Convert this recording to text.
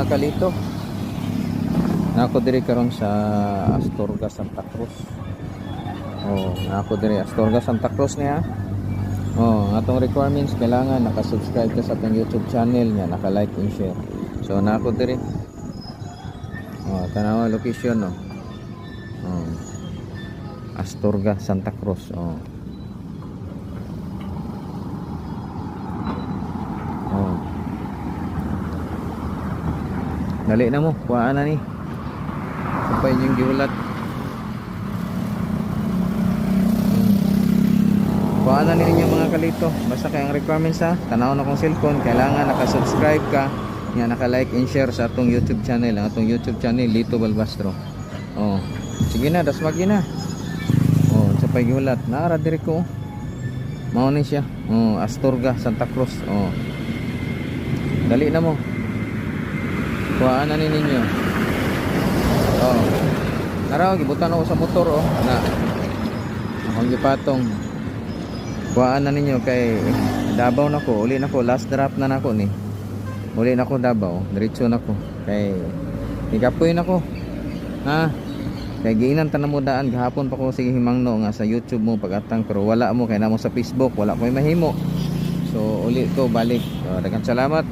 mga kalito. Nako diri karon sa Astorga Santa Cruz. Oh nako diri Astorga Santa Cruz niya. Oh atong requirements kailangan naka-subscribe ka sa atong YouTube channel niya naka-like and share. So nako diri. Oh tanawa location no? Oh. Astorga Santa Cruz oh Dali na mo, kuhaan na ni. Kapay yung gihulat. Kuhaan na ninyo mga kalito. Basta kayang requirements ha. Tanaw na kong cellphone. Kailangan naka-subscribe ka. Nga naka-like and share sa atong YouTube channel. Ang atong YouTube channel, Lito Balbastro. Oh. Sige na, dasmagi na. Oh, sa pay gihulat. Naara diri ko. Mao ni siya. Oh, Astorga, Santa Cruz. Oh. Dali na mo. Kuhaan na ni ninyo. Oh. Naraw gibutan ako sa motor oh. Na. Akong gipatong. Kuhaan na ninyo kay Davao na ko. Uli na ko last drop na nako ni. Uli na ko Davao. Diretso na ko. Kay Ikapoy na ko. Ha? Kay giinan ta na mo daan gahapon pa ko sige himangno nga sa YouTube mo pagatang pero wala mo kay namo sa Facebook wala ko mahimo. So uli ko balik. Oh, daghang salamat.